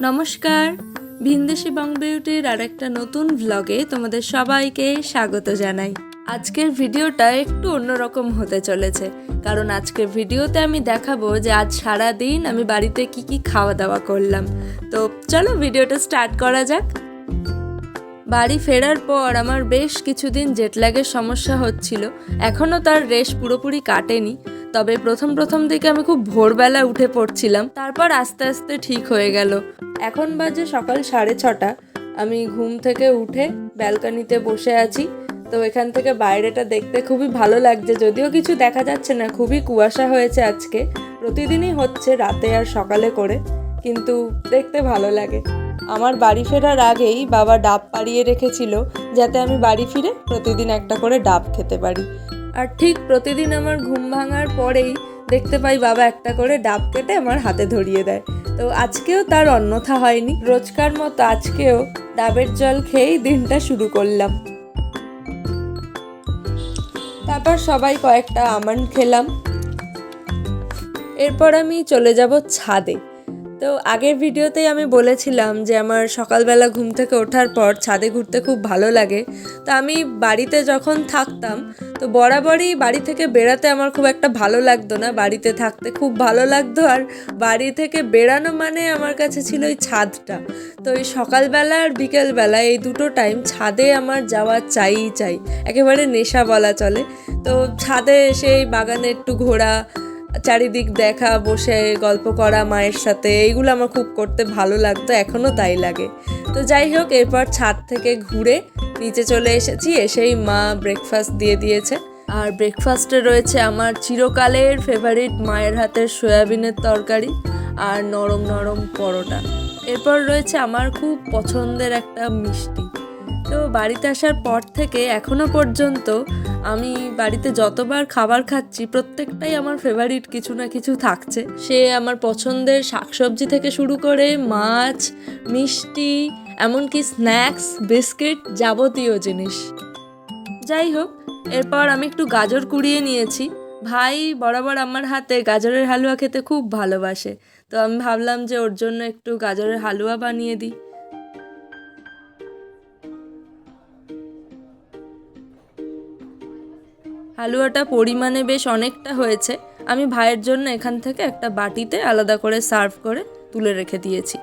নমস্কার। ভিনদেশি বং বিউটির আর একটা নতুন ভ্লগে তোমাদের সবাইকে স্বাগত জানাই। আজকের ভিডিওটা একটু অন্যরকম হতে চলেছে। কারণ আজকের ভিডিওতে আমি দেখাবো যে আজ সারা দিন আমি বাড়িতে কি কি খাওয়া দাওয়া করলাম। তো চলো ভিডিওটা স্টার্ট করা যাক। বাড়ি ফেরার পর আমার বেশ কিছুদিন জেটল্যাগের সমস্যা হচ্ছিল। এখনও তার রেশ পুরোপুরি কাটেনি। তবে প্রথম প্রথম দিকে আমি খুব ভোরবেলা উঠে পড়ছিলাম। তারপর আস্তে আস্তে ঠিক হয়ে গেল। এখন বাজে সকাল সাড়ে ছটা। আমি ঘুম থেকে উঠে ব্যালকনিতে বসে আছি। তো এখান থেকে বাইরেটা দেখতে খুবই ভালো লাগছে। যদিও কিছু দেখা যাচ্ছে না, খুবই কুয়াশা হয়েছে আজকে। প্রতিদিনই হচ্ছে রাতে আর সকালে করে, কিন্তু দেখতে ভালো লাগে। আমার বাড়ি ফেরার আগেই বাবা ডাব পাড়িয়ে রেখেছিল, যাতে আমি বাড়ি ফিরে প্রতিদিন একটা করে ডাব খেতে পারি। আর ঠিক প্রতিদিন আমার ঘুম ভাঙার পরেই দেখতে পাই বাবা একটা করে ডাব কেটে আমার হাতে ধরিয়ে দেয়। তো আজকেও তার অন্যথা হয়নি। রোজকার মতো আজকেও ডাবের জল খেয়েই দিনটা শুরু করলাম। তারপর সবাই কয়েকটা আমন্ড খেলাম। এরপর আমি চলে যাব ছাদে। তো আগের ভিডিওতেই আমি বলেছিলাম যে আমার সকালবেলা ঘুম থেকে ওঠার পর ছাদে ঘুরতে খুব ভালো লাগে। তো আমি বাড়িতে যখন থাকতাম, তো বরাবরই বাড়ি থেকে বেড়াতে আমার খুব একটা ভালো লাগতো না। বাড়িতে থাকতে খুব ভালো লাগতো আর বাড়ি থেকে বেড়ানো মানে আমার কাছে ছিল ওই ছাদটা। তো ওই সকালবেলা আর বিকেলবেলা এই দুটো টাইম ছাদে আমার যাওয়া চাই চাই একেবারে নেশা বলা চলে। তো ছাদে এসে এই বাগানে একটু ঘোরা চারিদিক দেখা, বসে গল্প করা, মায়ের সাথে, এইগুলো আমার খুব করতে ভালো লাগতো, এখনও তাই লাগে। তো যাই হোক, এরপর ছাদ থেকে ঘুরে নিচে চলে এসেছি, এসেই মা ব্রেকফাস্ট দিয়ে দিয়েছে। আর ব্রেকফাস্টে রয়েছে আমার চিরকালের ফেভারিট মায়ের হাতের সয়াবিনের তরকারি আর নরম নরম পরোটা। এরপর রয়েছে আমার খুব পছন্দের একটা মিষ্টি। তো বাড়িতে আসার পর থেকে এখনও পর্যন্ত আমি বাড়িতে যতবার খাবার খাচ্ছি, প্রত্যেকটাই আমার ফেভারিট কিছু না কিছু থাকছে। সে আমার পছন্দের শাকসবজি থেকে শুরু করে মাছ, মিষ্টি, এমনকি স্ন্যাক্স বিস্কিট যাবতীয় জিনিস। যাই হোক, এরপর আমি একটু গাজর কুড়িয়ে নিয়েছি। ভাই বরাবর আমার হাতে গাজরের হালুয়া খেতে খুব ভালোবাসে, তো আমি ভাবলাম যে ওর জন্য একটু গাজরের হালুয়া বানিয়ে দিই। হালুয়াটা পরিমাণে বেশ অনেকটা হয়েছে। আমি ভাইয়ের জন্য এখান থেকে একটা বাটিতে আলাদা করে সার্ভ করে তুলে রেখে দিয়েছি।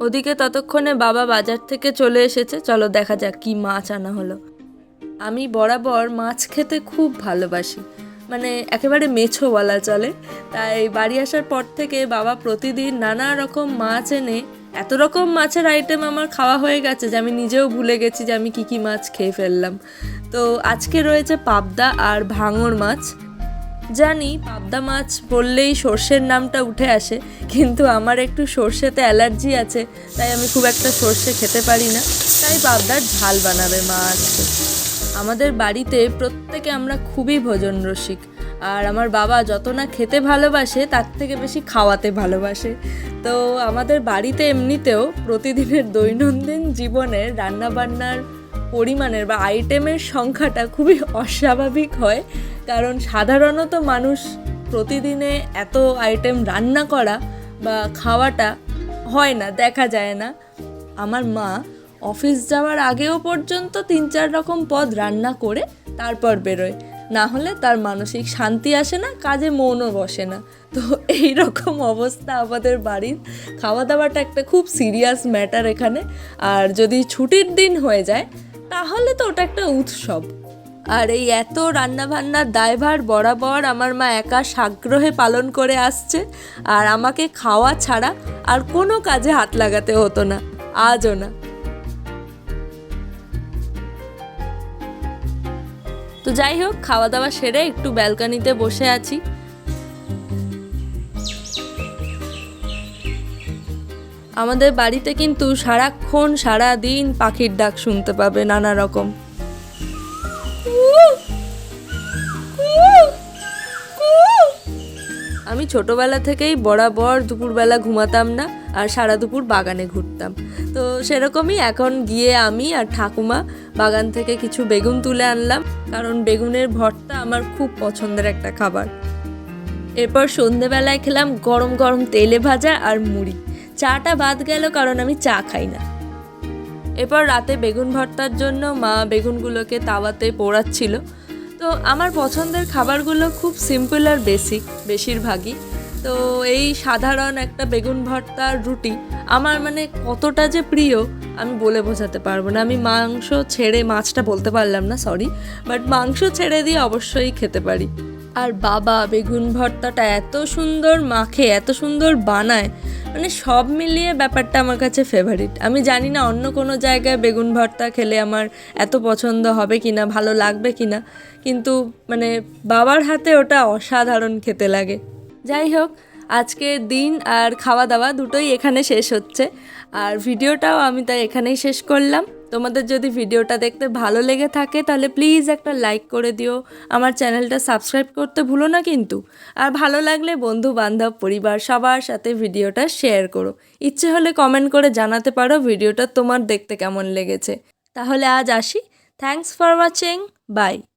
ওদিকে ততক্ষণে বাবা বাজার থেকে চলে এসেছে। চলো দেখা যাক কি মাছ আনা হলো। আমি বরাবর মাছ খেতে খুব ভালোবাসি। মানে একেবারে মেছো বলা চলে। তাই বাড়ি আসার পর থেকে বাবা প্রতিদিন নানা রকম মাছ এনে এত রকম মাছের আইটেম আমার খাওয়া হয়ে গেছে যে আমি নিজেও ভুলে গেছি যে আমি কী কী মাছ খেয়ে ফেললাম। তো আজকে রয়েছে পাবদা আর ভাঙর মাছ। জানি পাবদা মাছ বললেই সর্ষের নামটা উঠে আসে, কিন্তু আমার একটু সর্ষেতে অ্যালার্জি আছে, তাই আমি খুব একটা সর্ষে খেতে পারি না। তাই পাবদার ঝাল বানাবে মা আজকে আমাদের বাড়িতে প্রত্যেকে আমরা খুবই ভোজন রসিক আর আমার বাবা যত না খেতে ভালোবাসে, তার থেকে বেশি খাওয়াতে ভালোবাসে। তো আমাদের বাড়িতে এমনিতেও প্রতিদিনের দৈনন্দিন জীবনের রান্নাবান্নার পরিমাণের বা আইটেমের সংখ্যাটা খুবই অস্বাভাবিক হয়। কারণ সাধারণত মানুষ প্রতিদিনে এত আইটেম রান্না করা বা খাওয়াটা হয় না, দেখা যায় না। আমার মা অফিস যাওয়ার আগেও পর্যন্ত তিন চার রকম পদ রান্না করে, তারপর বেরোয়। না হলে তার মানসিক শান্তি আসে না, কাজে মনও বসে না। তো এই রকম অবস্থা আমাদের বাড়ির। খাওয়া দাওয়াটা একটা খুব সিরিয়াস ম্যাটার এখানে। আর যদি ছুটির দিন হয়ে যায়, তাহলে তো ওটা একটা উৎসব। আর এই এত রান্নাবান্নার দায়ভার বরাবর আমার মা একা সাগ্রহে পালন করে আসছে। আর আমাকে খাওয়া ছাড়া আর কোনো কাজে হাত লাগাতে হতো না। আজও না। তো যাই হোক খাওয়া দাওয়া সেরে একটু ব্যালকনিতে বসে আছি। আমাদের বাড়িতে কিন্তু সারাক্ষণ সারা দিন পাখির ডাক শুনতে পাবে নানা রকম। আমি ছোটবেলা থেকেই বরাবর দুপুরবেলা ঘুমাতাম না। আর সারা দুপুর বাগানে ঘুরতাম। তো সেরকমই এখন গিয়ে আমি আর ঠাকুমা বাগান থেকে কিছু বেগুন তুলে আনলাম, কারণ বেগুনের ভর্তা আমার খুব পছন্দের একটা খাবার। এরপর সন্ধেবেলায় খেলাম গরম গরম তেলে ভাজা আর মুড়ি। চাটা বাদ গেল কারণ আমি চা খাই না। এরপর রাতে বেগুন ভর্তার জন্য মা বেগুনগুলোকে তাওয়াতে পোড়াচ্ছিল। তো আমার পছন্দের খাবারগুলো খুব সিম্পল আর বেসিক বেশিরভাগই। তো এই সাধারণ একটা বেগুন ভর্তা আর রুটি আমার মানে কতটা যে প্রিয়, আমি বলে বোঝাতে পারব না। আমি মাংস ছেড়ে, মাছটা বলতে পারলাম না সরি বাট মাংস ছেড়ে দিয়ে অবশ্যই খেতে পারি। আর বাবা, বেগুন ভর্তাটা এত সুন্দর মাখে, এত সুন্দর বানায় মানে সব মিলিয়ে ব্যাপারটা আমার কাছে ফেভারিট আমি জানি না অন্য কোনো জায়গায় বেগুন ভর্তা খেলে আমার এত পছন্দ হবে কি না ভালো লাগবে কি না কিন্তু মানে বাবার হাতে ওটা অসাধারণ খেতে লাগে। যাই হোক আজকের দিন আর খাওয়া দাওয়া দুটোই এখানে শেষ হচ্ছে। আর ভিডিওটাও আমি তাই এখানেই শেষ করলাম। তোমাদের যদি ভিডিওটা দেখতে ভালো লেগে থাকে, তাহলে প্লিজ একটা লাইক করে দিও। আমার চ্যানেলটা সাবস্ক্রাইব করতে ভুলো না কিন্তু। আর ভালো লাগলে বন্ধু বান্ধব পরিবার, সবার সাথে ভিডিওটা শেয়ার করো। ইচ্ছে হলে কমেন্ট করে জানাতে পারো ভিডিওটা তোমার দেখতে কেমন লেগেছে। তাহলে আজ আসি। Thanks for watching by